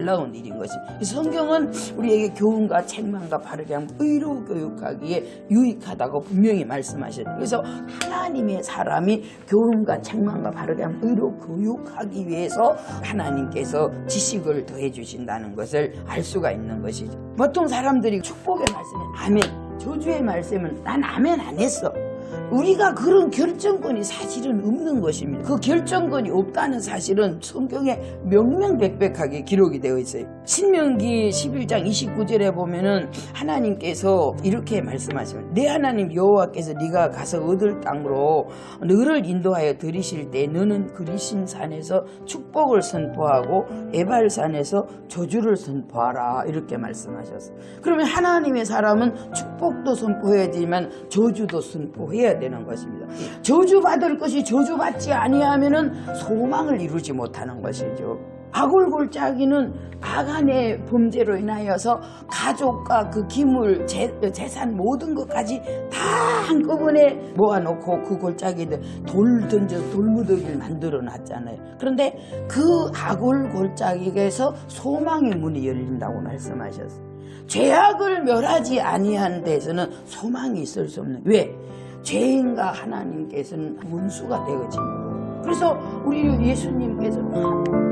놀라운 일인 것입니다. 성경은 우리에게 교훈과 책망과 바르게 하면 의로 교육하기에 유익하다고 분명히 말씀하셨어요. 그래서 하나님의 사람이 교훈과 책망과 바르게 하면 의로 교육하기 위해서 하나님께서 지식을 더해 주신다는 것을 알 수가 있는 것이죠. 보통 사람들이 축복의 말씀에 아멘, 저주의 말씀은 난 아멘 안 했어. 우리가 그런 결정권이 사실은 없는 것입니다. 그 결정권이 없다는 사실은 성경에 명명백백하게 기록이 되어 있어요. 신명기 11장 29절에 보면은 하나님께서 이렇게 말씀하시면 내 하나님 여호와께서 네가 가서 얻을 땅으로 너를 인도하여 들이실 때 너는 그리신 산에서 축복을 선포하고 에발산에서 저주를 선포하라 이렇게 말씀하셨어요. 그러면 하나님의 사람은 축복 도 선포해야 되지만 저주도 선포해야 되는 것입니다. 저주받을 것이 저주받지 아니하면은 소망을 이루지 못하는 것이죠. 아골골짜기는 아간의 범죄로 인하여서 가족과 그 기물, 재, 재산 모든 것까지 다 한꺼번에 모아놓고 그 골짜기들 돌 던져 돌무더기를 만들어 놨잖아요. 그런데 그 아골골짜기에서 소망의 문이 열린다고 말씀하셨어요. 죄악을 멸하지 아니한 데서는 소망이 있을 수 없는 왜? 죄인과 하나님께서는 원수가 되어진 거예요. 그래서 우리 예수님께서는